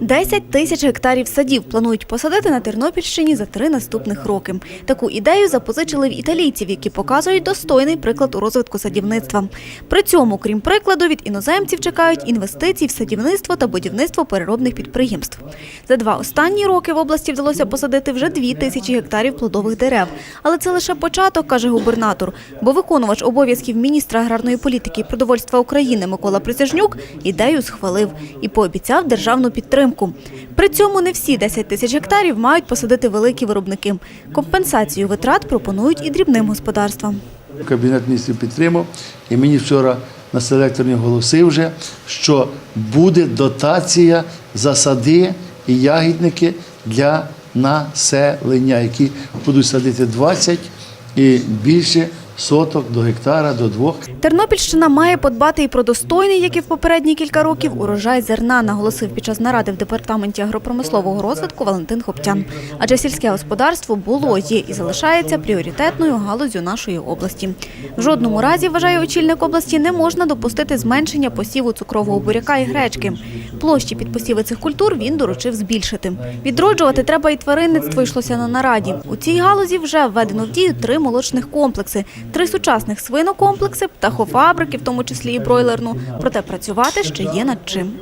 10 тисяч гектарів садів планують посадити на Тернопільщині за три наступних роки. Таку ідею запозичили в італійців, які показують достойний приклад у розвитку садівництва. При цьому, крім прикладу, від іноземців чекають інвестицій в садівництво та будівництво переробних підприємств. За два останні роки в області вдалося посадити вже дві тисячі гектарів плодових дерев. Але це лише початок, каже губернатор. Бо виконувач обов'язків міністра аграрної політики і продовольства України Микола Присяжнюк ідею схвалив і пообіцяв державну підтримку. При цьому не всі 10 тисяч гектарів мають посадити великі виробники. Компенсацію витрат пропонують і дрібним господарствам. Кабінет міністрів підтримав, і мені вчора на селекторні оголосив вже, що буде дотація за сади і ягідники для населення, які будуть садити 20 і більше соток до гектара, до двох. Тернопільщина має подбати і про достойний, як і в попередні кілька років, урожай зерна, наголосив під час наради в департаменті агропромислового розвитку Валентин Хоптян. Адже сільське господарство було, є і залишається пріоритетною галузю нашої області. В жодному разі, вважає очільник області, не можна допустити зменшення посіву цукрового буряка і гречки. Площі під посіви цих культур він доручив збільшити. Відроджувати треба і тваринництво йшлося на нараді. У цій галузі вже введено в дію три молочних комплекси, три сучасних свинокомплекси, птахофабрики, в тому числі і бройлерну. Проте працювати ще є над чим.